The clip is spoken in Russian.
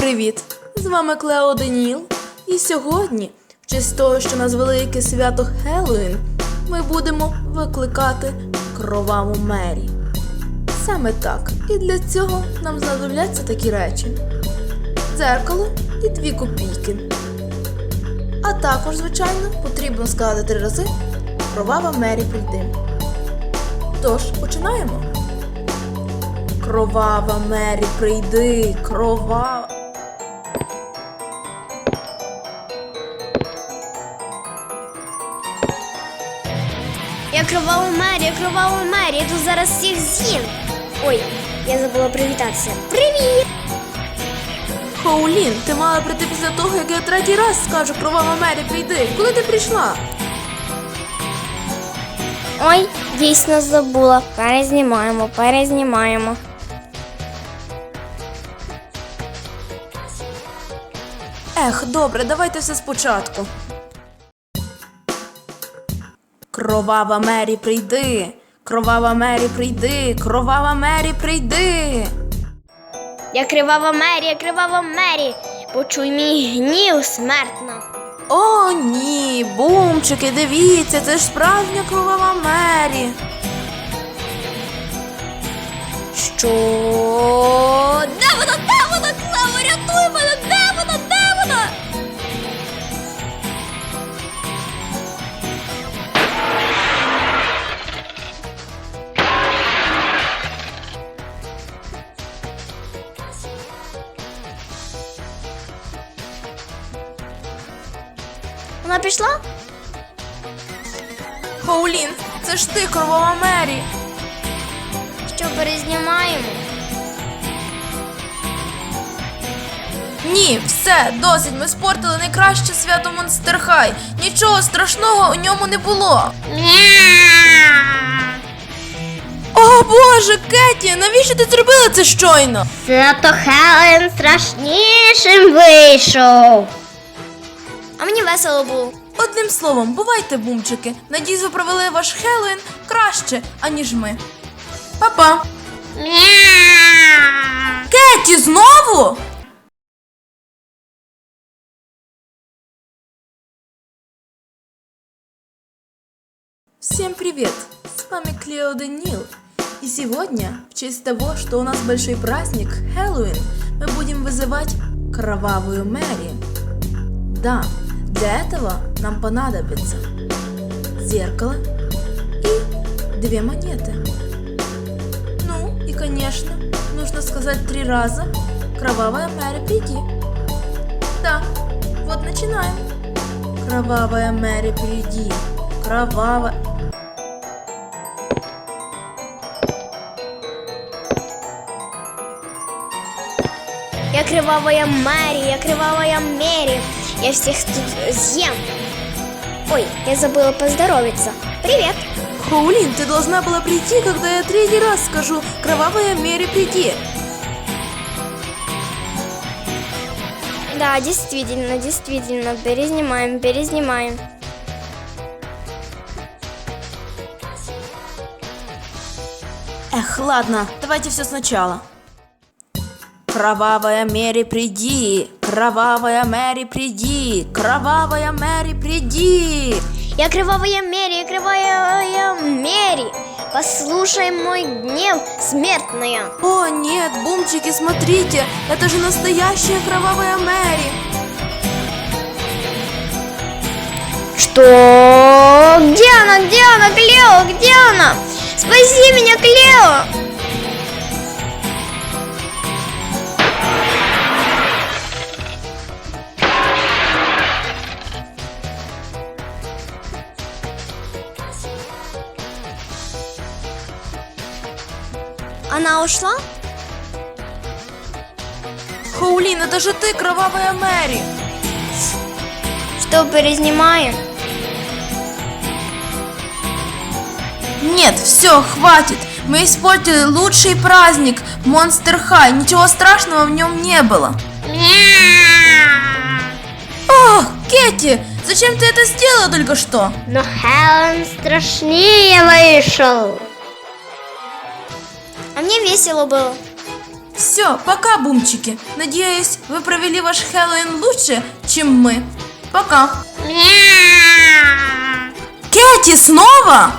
Привіт! З вами Клео Деніл. І сьогодні, в честь того, що нас велике свято Хеллоуін, ми будемо викликати кроваву Мері. Саме так. І для цього нам знадобляться такі речі: дзеркало і дві копійки. А також, звичайно, потрібно сказати три рази Кровава Мері прийде. Тож, починаємо. Кровава Мері, прийди, крова. Я кровава Мері, я кровава Мері, я тут зараз всіх з'їм. Ой, я забула привітатися. Привіт! Хоулін, ти мала прийти після того, як я третій раз скажу кровава Мері, прийди. Коли ти прийшла? Ой, дійсно забула. Перезнімаємо, перезнімаємо. Ех, добре, давайте все спочатку. Кровава Мері, прийди. Кровава Мері, прийди. Кровава Мері, прийди. Я кривава Мері, я кривава Мері. Почуй мій гнів смертно. О, ні, бумчики, дивіться, це ж справжня кровава Мері. Що? Вона пішла? Хоулін, це ж ти, кровава Мері. Що перезнімаємо? Ні, все, досить. Ми спортили найкраще свято Монстер Хай. Нічого страшного у ньому не було. О Боже, Кеті, навіщо ти зробила це щойно? Свято Хелен страшнішим вийшов. А мені весело було. Одним словом, бувайте, бумчики. Надіюсь, ви провели ваш Хеллоуін краще, аніж ми. Па-па. Кеті, знову? Всем привет! С вами Клео Данил. И сегодня, в честь того, что у нас большой праздник, Хэллоуин, мы будем вызывать Кровавую Мэри. Да, для этого нам понадобится зеркало и две монеты. Ну и, конечно, нужно сказать три раза «Кровавая Мэри, приди». Да, вот начинаем. Кровавая Мэри, приди. Кровавая... Я кривавая Мэри, я кривавая Мэри. Я всех тут съем. Ой, я забыла поздоровиться. Привет. Хоулин, ты должна была прийти, когда я третий раз скажу «Кровавая Мэри, приди». Да, действительно, действительно. Переснимаем, переснимаем. Эх, ладно, давайте все сначала. Кровавая Мэри, приди! Кровавая Мэри, приди! Кровавая Мэри, приди! Я кривавая Мэри, я кривавая Мэри. Послушай мой гнев, смертная. О, нет, бумчики, смотрите! Это же настоящая Кровавая Мэри! Что? Где она? Где она? Клео, где она? Спаси меня, Клео! Она ушла? Хоулин, это же ты, Кровавая Мэри! Что, переснимаем? Нет, все, хватит! Мы испортили лучший праздник Монстер Хай. Ничего страшного в нем не было. О, Кетти, зачем ты это сделала только что? Но Хелен страшнее вышел. А мне весело было. Все, пока, бумчики. Надеюсь, вы провели ваш Хэллоуин лучше, чем мы. Пока. Кэти, снова?